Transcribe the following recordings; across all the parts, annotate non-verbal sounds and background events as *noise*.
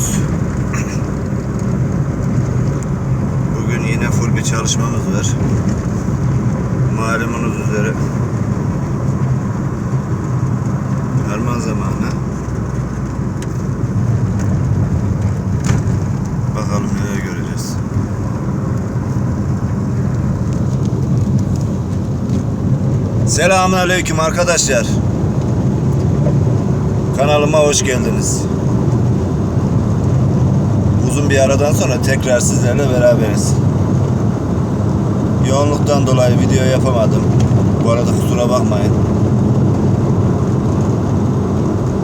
gidiyoruz. Bugün yine full bir çalışmamız var. Malumunuz üzere. Harman zamanı. Bakalım neler göreceğiz. Selamun Aleyküm arkadaşlar. Kanalıma hoş geldiniz. Uzun bir aradan sonra tekrar sizlerle beraberiz. Yoğunluktan dolayı video yapamadım. Bu arada kusura bakmayın.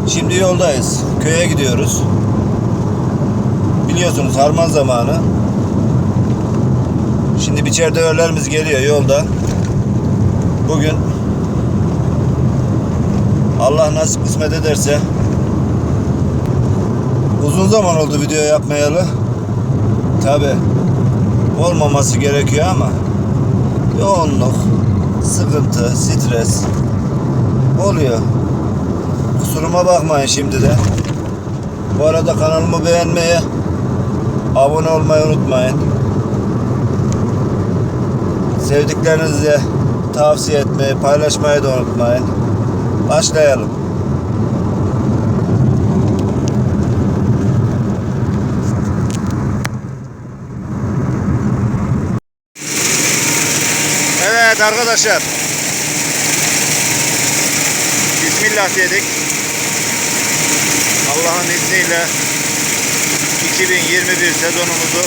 Şimdi yoldayız. Köye gidiyoruz. Biliyorsunuz harman zamanı. Şimdi biçer döverlerimiz geliyor yolda. Bugün Allah nasip kısmet ederse uzun zaman oldu video yapmayalı. Tabi olmaması gerekiyor ama yoğunluk, sıkıntı, stres oluyor. Kusuruma bakmayın şimdi de. Bu arada kanalımı beğenmeyi, abone olmayı unutmayın. Sevdiklerinize tavsiye etmeyi, paylaşmayı da unutmayın. Başlayalım. Evet arkadaşlar. Bismillah dedik. Allah'ın izniyle 2021 sezonumuzu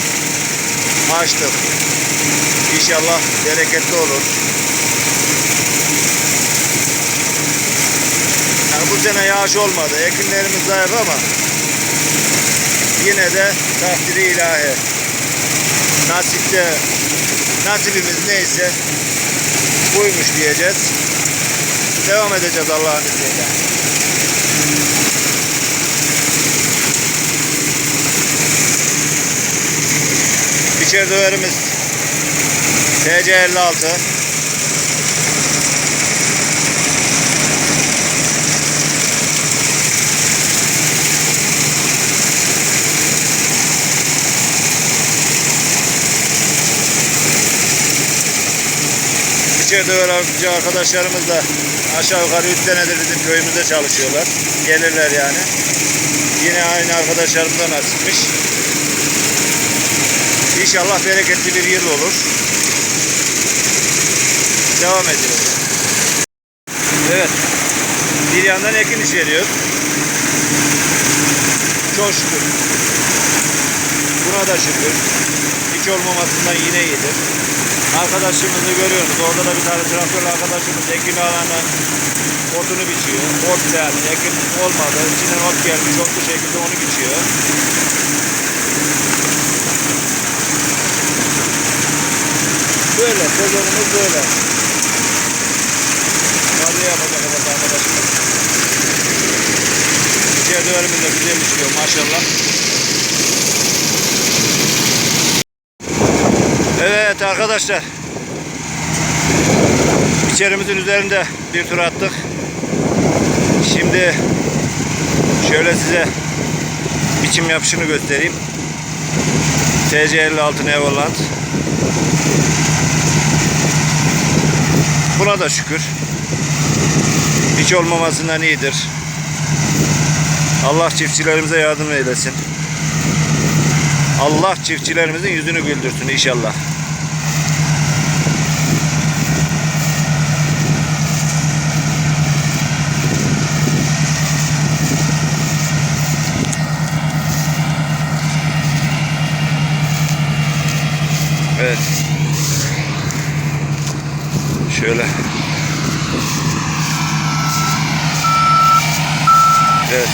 açtık. İnşallah bereketli olur. Yani bu sene yağış olmadı. Ekinlerimiz zayıf ama yine de takdiri ilahi. Nasipte nasibimiz neyse buymuş diyeceğiz. Devam edeceğiz Allah'ın izniyle. İçeri döverimiz TC56 İçeride öğrenci arkadaşlarımız da aşağı yukarı 3 senedir bizim köyümüzde çalışıyorlar. Gelirler yani. Yine aynı arkadaşlarımdan nasipmiş. İnşallah bereketli bir yıl olur. Devam ediyoruz. Evet. Bir yandan ekin işleniyor. Çok şükür. Buna da şükür. Hiç olmamasından yine iyidir. Arkadaşımızı görüyorsunuz. Orada da bir tane traktörlü arkadaşımız ekin alanı otunu biçiyor. Ot yani ekin olmadı. İçinden ot gelmiş. Ot bu şekilde onu biçiyor. Böyle. Sezonumuz böyle. Tabii yapacak arkadaşımız. İçeride önümüzde güzel işliyor maşallah. Evet arkadaşlar. İçerimizin üzerinde bir tur attık. Şimdi şöyle size biçim yapışını göstereyim. TC56 Nevoland. Buna da şükür. Hiç olmamasından iyidir. Allah çiftçilerimize yardım eylesin. Allah çiftçilerimizin yüzünü güldürsün inşallah. Evet. Şöyle. Evet.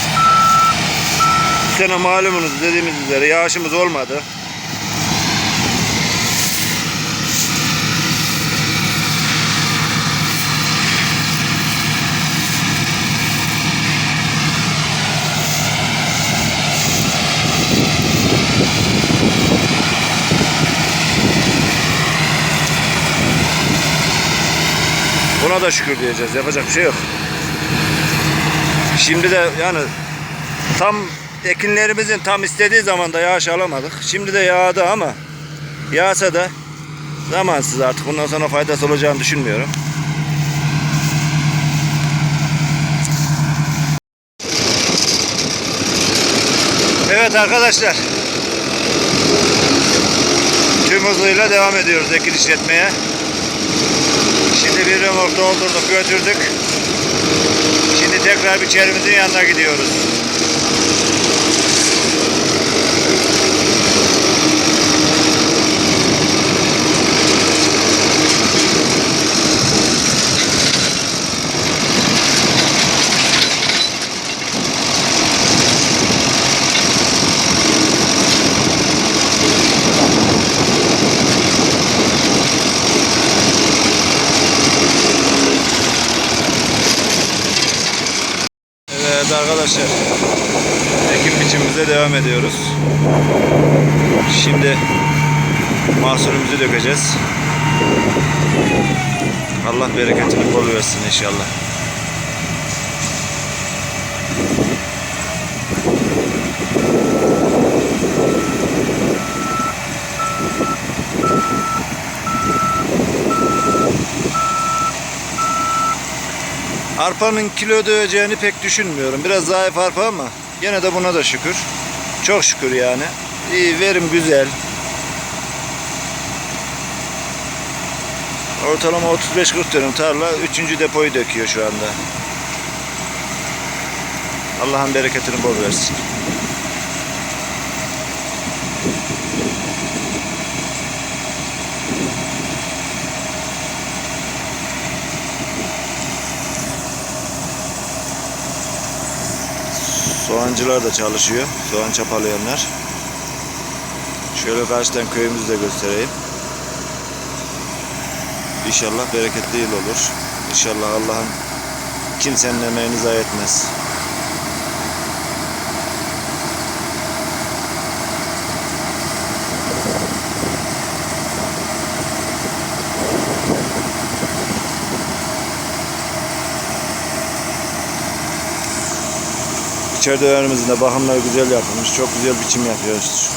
Bu sene malumunuz dediğimiz üzere yağışımız olmadı. Buna da şükür diyeceğiz. Yapacak bir şey yok. Şimdi de yani tam ekinlerimizin tam istediği zamanda yağış alamadık. Şimdi de yağdı ama yağsa da zamansız artık. Bundan sonra faydası olacağını düşünmüyorum. Evet arkadaşlar. Tüm hızıyla devam ediyoruz ekin işletmeye. Şimdi bir remork doldurduk götürdük. Şimdi tekrar biçerimizin yanına gidiyoruz. Evet arkadaşlar. Biçimimize devam ediyoruz. Şimdi mahsulümüzü dökeceğiz. Allah bereketini bol versin inşallah. Arpanın kilo döveceğini pek düşünmüyorum. Biraz zayıf arpa ama gene de buna da şükür. Çok şükür yani. İyi, verim güzel. Ortalama 35-40 dönüm tarla 3. depoyu döküyor şu anda. Allah'ın bereketini bol versin. Soğancılar da çalışıyor. Soğan çapalayanlar. Şöyle karşıdan köyümüzü de göstereyim. İnşallah bereketli yıl olur. İnşallah Allah'ın kimsenin emeğini zayi etmez. İçeride önümüzde de bakımlar güzel yapılmış. Çok güzel biçim yapıyoruz.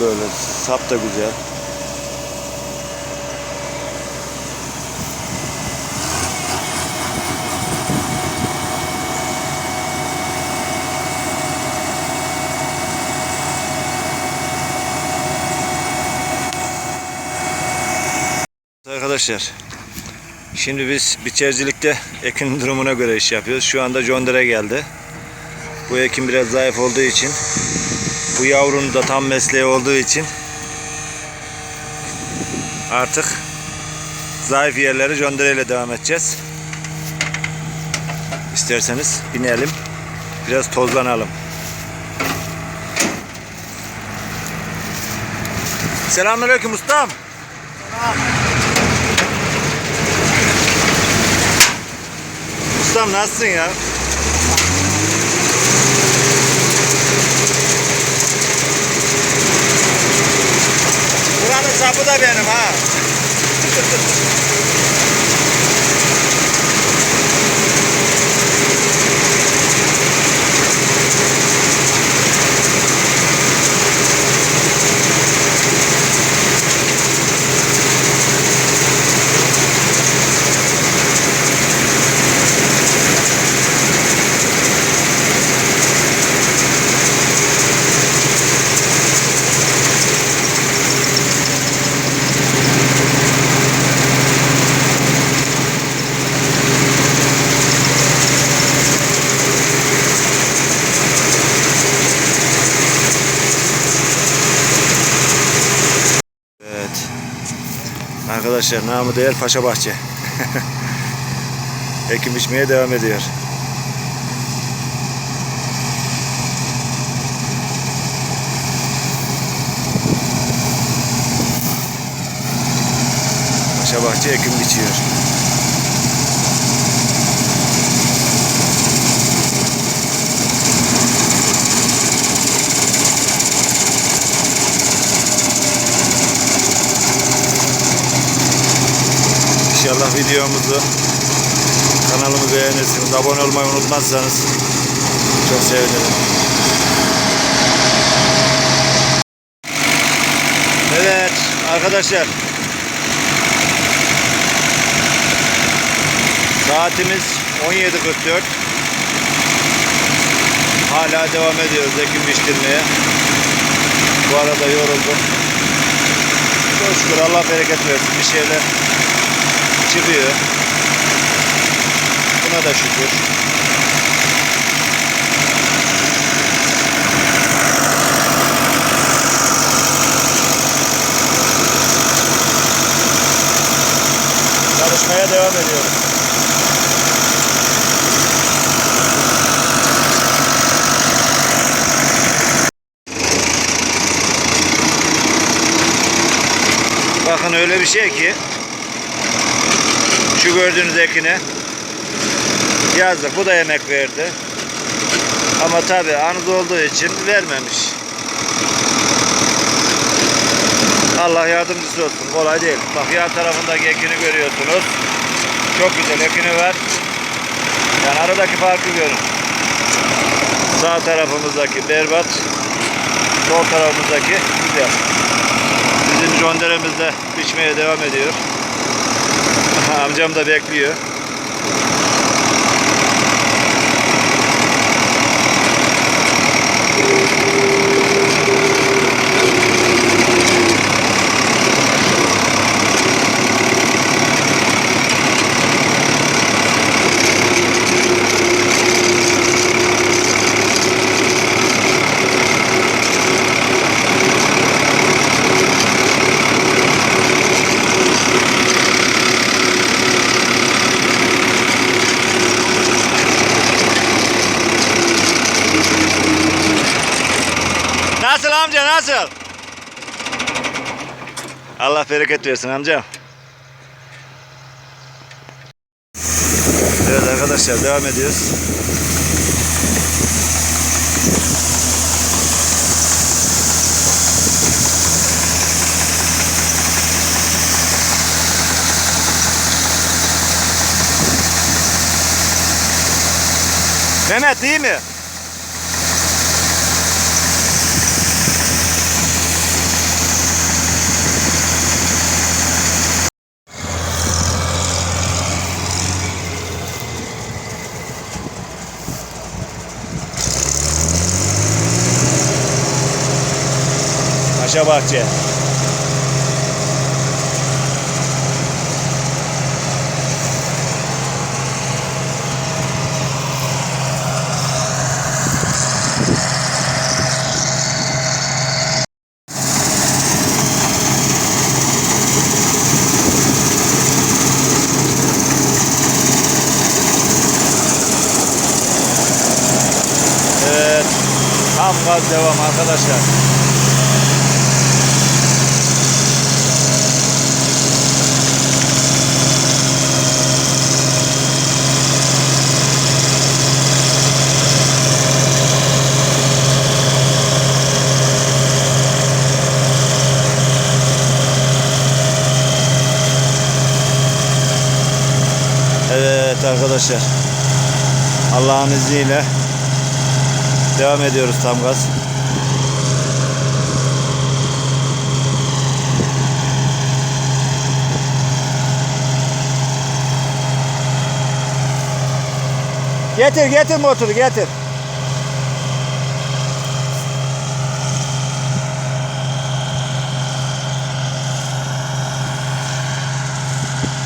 Böyle sap da güzel. Arkadaşlar Şimdi biz biçercilikte ekin durumuna göre iş yapıyoruz. Şu anda John Deere geldi. Bu ekin biraz zayıf olduğu için bu yavrunun da tam mesleği olduğu için artık zayıf yerleri ile devam edeceğiz. İsterseniz binelim. Biraz tozlanalım. Selamünaleyküm ustam. Ustam nasılsın ya? அப்பதான் வேணுமா Arkadaşlar namı değer Paşa Bahçe. *laughs* Ekim biçmeye devam ediyor. Paşa Bahçe ekim biçiyor. videomuzu kanalımı beğenirsiniz, abone olmayı unutmazsanız çok sevinirim. Evet arkadaşlar saatimiz 17.44 hala devam ediyoruz ekim biçtirmeye bu arada yoruldum. Çok şükür Allah bereket versin. Bir şeyler çıkıyor. Buna da şükür. Çalışmaya devam ediyoruz. Bakın öyle bir şey ki gördüğünüz ekine yazdık. Bu da yemek verdi. Ama tabi anız olduğu için vermemiş. Allah yardımcısı olsun. Kolay değil. Bak yan tarafındaki ekini görüyorsunuz. Çok güzel ekini var. Yani aradaki farkı görün. Sağ tarafımızdaki berbat. Sol tarafımızdaki güzel. Bizim jonderemiz de biçmeye devam ediyor. Amcam da bekliyor. Nasıl amca nasıl? Allah bereket versin amca. Evet arkadaşlar devam ediyoruz. Mehmet iyi mi? Paşa Bahçe. Evet. Tam gaz devam arkadaşlar. Evet arkadaşlar. Allah'ın izniyle devam ediyoruz tam gaz. Getir getir motoru getir.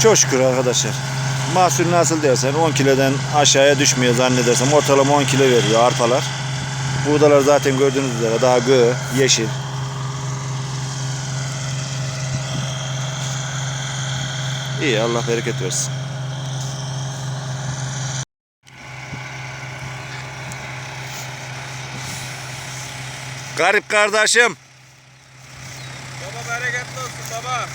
Çok şükür arkadaşlar. Mahsul nasıl dersen 10 kilodan aşağıya düşmüyor zannedersem. Ortalama 10 kilo veriyor arpalar. Buğdalar zaten gördüğünüz üzere daha gö, yeşil. İyi Allah bereket versin. Garip kardeşim. Baba bereketli olsun baba.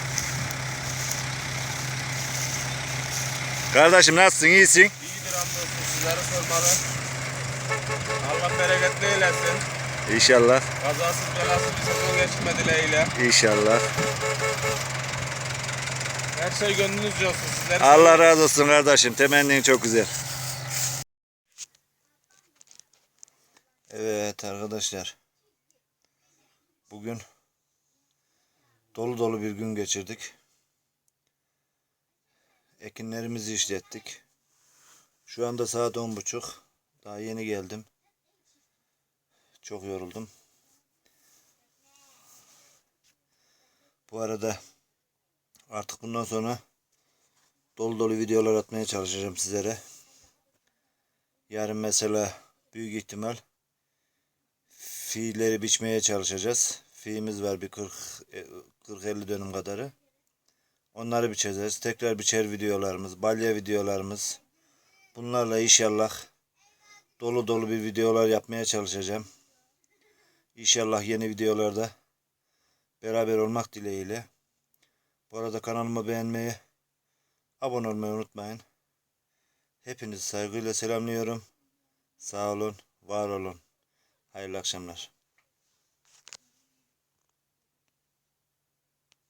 Kardeşim nasılsın? iyisin? İyidir hamdolsun sizlere sormalı. Allah bereketli eylesin. İnşallah. Kazasız belasız bir sezon geçirme dileğiyle. İnşallah. Her şey gönlünüzce olsun sizlere. Allah razı olsun kardeşim. Temennin çok güzel. Evet arkadaşlar. Bugün Dolu dolu bir gün geçirdik. Ekinlerimizi işlettik. Şu anda saat on buçuk. Daha yeni geldim. Çok yoruldum. Bu arada artık bundan sonra dolu dolu videolar atmaya çalışacağım sizlere. Yarın mesela büyük ihtimal fiilleri biçmeye çalışacağız. Fiimiz var bir 40 40-50 dönüm kadarı. Onları biçeceğiz. Tekrar biçer videolarımız, balya videolarımız. Bunlarla inşallah dolu dolu bir videolar yapmaya çalışacağım. İnşallah yeni videolarda beraber olmak dileğiyle. Bu arada kanalımı beğenmeyi, abone olmayı unutmayın. Hepinizi saygıyla selamlıyorum. Sağ olun, var olun. Hayırlı akşamlar.